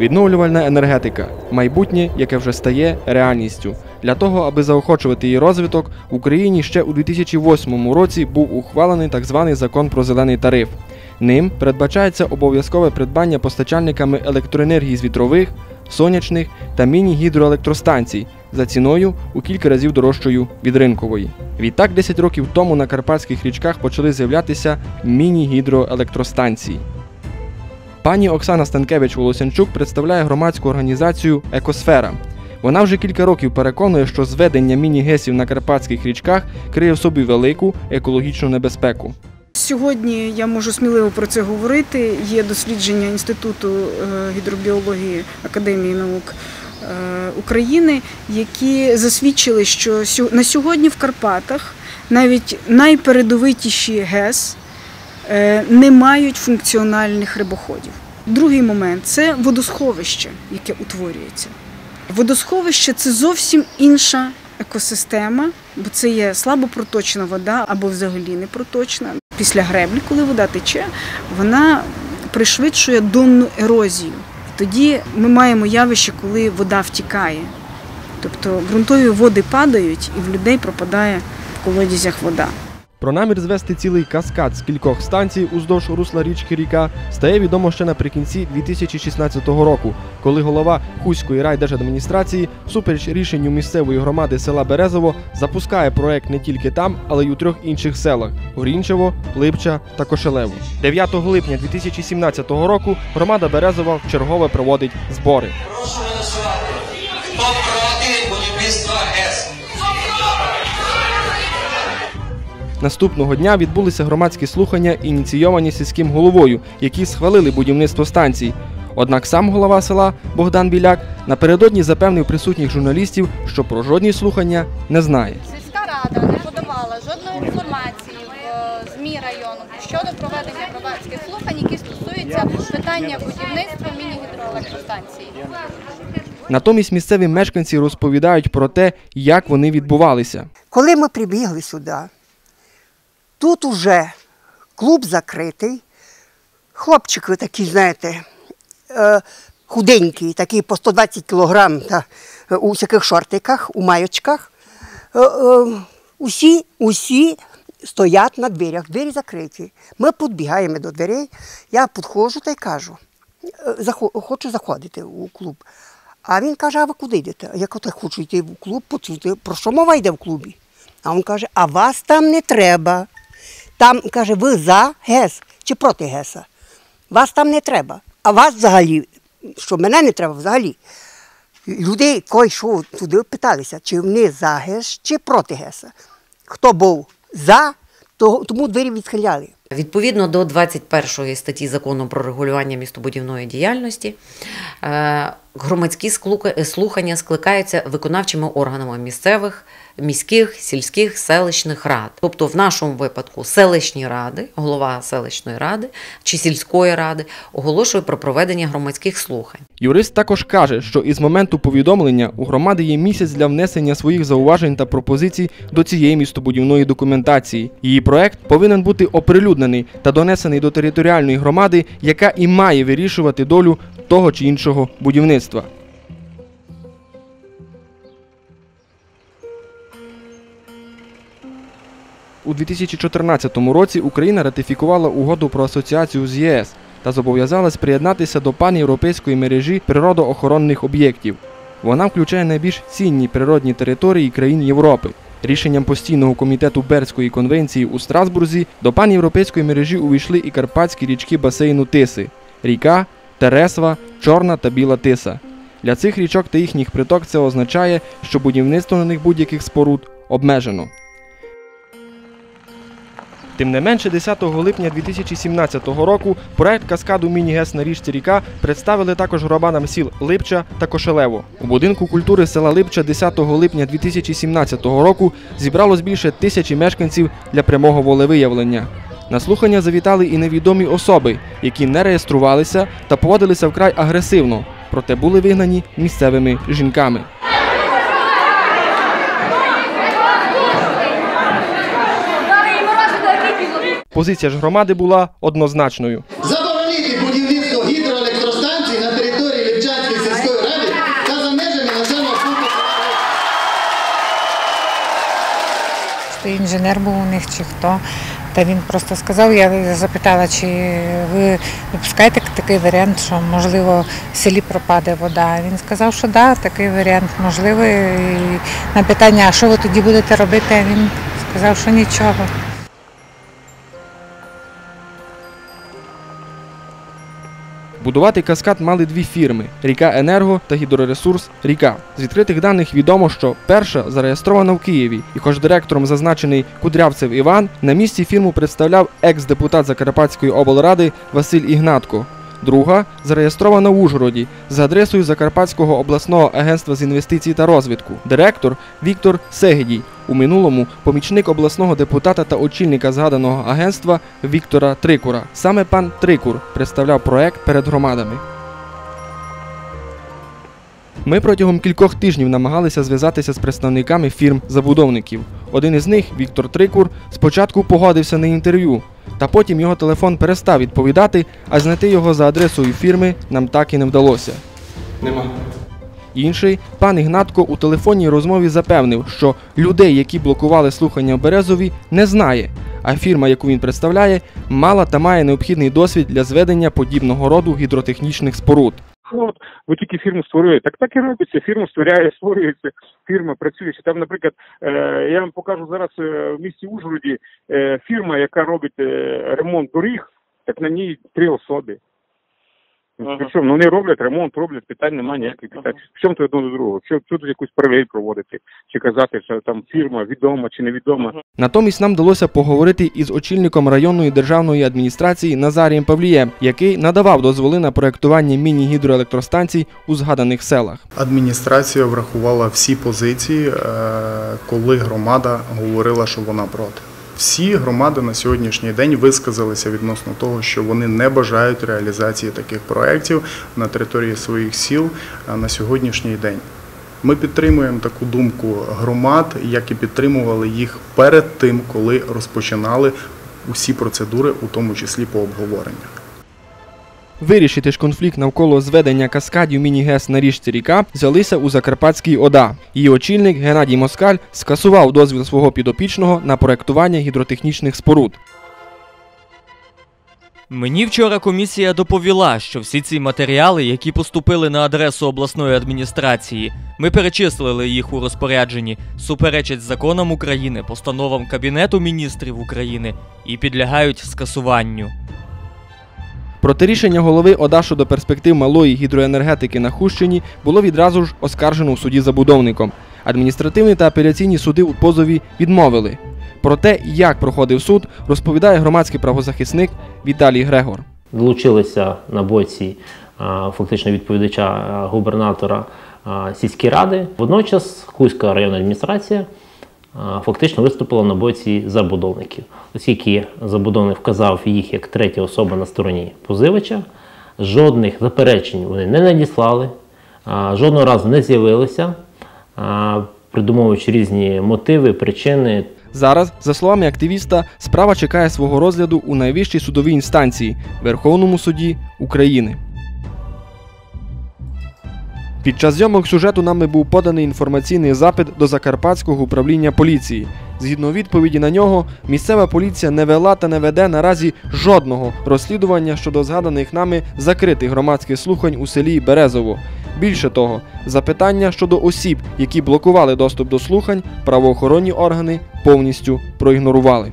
Відновлювальна енергетика майбутнє, яке вже стає реальністю. Для того, аби заохочувати її розвиток, в Україні ще у 2008 році був ухвалений так званий закон про зелений тариф. Ним передбачається обов'язкове придбання постачальниками електроенергії з вітрових, сонячних та міні-гідроелектростанцій за ціною у кілька разів дорожчою від ринкової. Відтак, 10 років тому на карпатських річках почали з'являтися міні-гідроелектростанції. Пані Оксана Станкевич Волосянчук представляє громадську організацію Екосфера. Вона вже кілька років переконує, що зведення міні-гесів на карпатських річках криє в собі велику екологічну небезпеку. Сьогодні я можу сміливо про це говорити. Є дослідження Інституту е, гідробіології Академії наук е, України, які засвідчили, що на сьогодні в Карпатах навіть найпередовитіші ГЕС не мають функціональних рибоходів. Другий момент це водосховище, яке утворюється. Водосховище це зовсім інша екосистема, бо це є слабопроточна вода або взагалі не проточна. Після греблі, коли вода тече, вона пришвидшує донну ерозію. Тоді ми маємо явище, коли вода втікає. Тобто ґрунтові води падають і в людей пропадає в колодязях вода. Про намір звести цілий каскад з кількох станцій уздовж русла річки Ріка стає відомо ще наприкінці 2016 року, коли голова Хуської райдержадміністрації, всупереч рішенню місцевої громади села Березово, запускає проект не тільки там, але й у трьох інших селах: Горінчево, Липча та Кошелево. 9 липня 2017 року громада Березова вчергове проводить збори. Наступного дня відбулися громадські слухання, ініційовані сільським головою, які схвалили будівництво станцій. Однак сам голова села Богдан Біляк напередодні запевнив присутніх журналістів, що про жодні слухання не знає. Сільська рада не подавала жодної інформації в ЗМІ району щодо проведення громадських слухань, які стосуються питання будівництва міні-гідроелектростанції. Натомість місцеві мешканці розповідають про те, як вони відбувалися. Коли ми прибігли сюди, тут уже клуб закритий, хлопчики такі, знаєте, е, худенькі, такі по 120 кілограм та, е, у всяких шортиках, у маєчках. Е, усі, усі стоять на дверях, двері закриті. Ми підбігаємо до дверей, я підходжу та й кажу, хочу заходити у клуб. А він каже, а ви куди йдете? Я кажу, хочу йти в клуб, почути, про що мова йде в клубі? А він каже, а вас там не треба. Там, каже, ви за ГЕС чи проти ГЕСа. Вас там не треба. А вас взагалі, що мене не треба взагалі. Людей, кой йшов туди, питалися, чи вони за ГЕС, чи проти ГЕСа. Хто був за, то, тому двері відхиляли. Відповідно до 21 статті закону про регулювання містобудівної діяльності, е, громадські слухання скликаються виконавчими органами місцевих, міських, сільських, селищних рад. Тобто, в нашому випадку селищні ради, голова селищної ради чи сільської ради оголошує про проведення громадських слухань. Юрист також каже, що із моменту повідомлення у громади є місяць для внесення своїх зауважень та пропозицій до цієї містобудівної документації. Її проект повинен бути оприлюднений та донесений до територіальної громади, яка і має вирішувати долю того чи іншого будівництва. У 2014 році Україна ратифікувала угоду про асоціацію з ЄС та зобов'язалась приєднатися до панєвропейської мережі природоохоронних об'єктів. Вона включає найбільш цінні природні території країн Європи. Рішенням постійного комітету Бернської конвенції у Страсбурзі до панєвропейської мережі увійшли і карпатські річки басейну Тиси ріка, Тересва, Чорна та Біла Тиса. Для цих річок та їхніх приток це означає, що будівництво на них будь-яких споруд обмежено. Тим не менше, 10 липня 2017 року проект каскаду Міні-ГЕС на річці Ріка представили також громадам сіл Липча та Кошелево. У будинку культури села Липча 10 липня 2017 року зібралось більше тисячі мешканців для прямого волевиявлення. На слухання завітали і невідомі особи, які не реєструвалися та поводилися вкрай агресивно, проте були вигнані місцевими жінками. Позиція ж громади була однозначною. Заборонити будівництво гідроелектростанцій на території Липчанської сільської ради та за межами населеного пункту. Що інженер був у них чи хто. Та він просто сказав, я запитала, чи ви допускаєте такий варіант, що можливо в селі пропаде вода. Він сказав, що да, такий варіант можливий. І на питання, а що ви тоді будете робити, він сказав, що нічого. Будувати каскад мали дві фірми Ріка Енерго та Гідроресурс Ріка. З відкритих даних відомо, що перша зареєстрована в Києві, і хоч директором зазначений Кудрявцев Іван, на місці фірму представляв екс-депутат Закарпатської облради Василь Ігнатко. Друга зареєстрована в Ужгороді за адресою Закарпатського обласного агентства з інвестицій та розвитку. Директор Віктор Сегедій. У минулому помічник обласного депутата та очільника згаданого агентства Віктора Трикура. Саме пан Трикур представляв проект перед громадами. Ми протягом кількох тижнів намагалися зв'язатися з представниками фірм-забудовників. Один із них, Віктор Трикур, спочатку погодився на інтерв'ю, та потім його телефон перестав відповідати, а знайти його за адресою фірми нам так і не вдалося. Нема. Інший, пан Ігнатко у телефонній розмові запевнив, що людей, які блокували слухання Березові, не знає, а фірма, яку він представляє, мала та має необхідний досвід для зведення подібного роду гідротехнічних споруд. От, ви тільки фірму створюєте. Так так і робиться. Фірма створяє, створюється, фірма працює. Там, наприклад, е, я вам покажу зараз е, в місті Ужгороді е, фірма, яка робить е, ремонт доріг, так на ній три особи. Причому ну, вони роблять ремонт, роблять, питань немає ніяких питань. В чому то одно до другого? Що, що тут якусь паралель проводити? Чи казати, що там фірма відома чи невідома? Натомість нам вдалося поговорити із очільником районної державної адміністрації Назарієм Павлієм, який надавав дозволи на проектування міні-гідроелектростанцій у згаданих селах. Адміністрація врахувала всі позиції, е, коли громада говорила, що вона проти. Всі громади на сьогоднішній день висказалися відносно того, що вони не бажають реалізації таких проєктів на території своїх сіл на сьогоднішній день. Ми підтримуємо таку думку громад, як і підтримували їх перед тим, коли розпочинали усі процедури, у тому числі по обговоренню. Вирішити ж конфлікт навколо зведення каскадів міні-ГЕС на річці Ріка взялися у Закарпатській ОДА. Її очільник Геннадій Москаль скасував дозвіл свого підопічного на проектування гідротехнічних споруд. Мені вчора комісія доповіла, що всі ці матеріали, які поступили на адресу обласної адміністрації, ми перечислили їх у розпорядженні, суперечать законам України, постановам Кабінету міністрів України і підлягають скасуванню. Проте рішення голови ОДА щодо перспектив малої гідроенергетики на Хущині було відразу ж оскаржено у суді забудовником. Адміністративні та апеляційні суди у позові відмовили. Про те, як проходив суд, розповідає громадський правозахисник Віталій Грегор. долучилися на боці фактично відповідача губернатора сільської ради. Водночас Хуська районна адміністрація фактично виступила на боці забудовників, оскільки забудовник вказав їх як третя особа на стороні позивача. Жодних заперечень вони не надіслали, жодного разу не з'явилися, придумовуючи різні мотиви, причини Зараз, за словами активіста, справа чекає свого розгляду у найвищій судовій інстанції Верховному суді України. Під час зйомок сюжету нами був поданий інформаційний запит до Закарпатського управління поліції. Згідно відповіді на нього, місцева поліція не вела та не веде наразі жодного розслідування щодо згаданих нами закритих громадських слухань у селі Березово. Більше того, запитання щодо осіб, які блокували доступ до слухань, правоохоронні органи повністю проігнорували.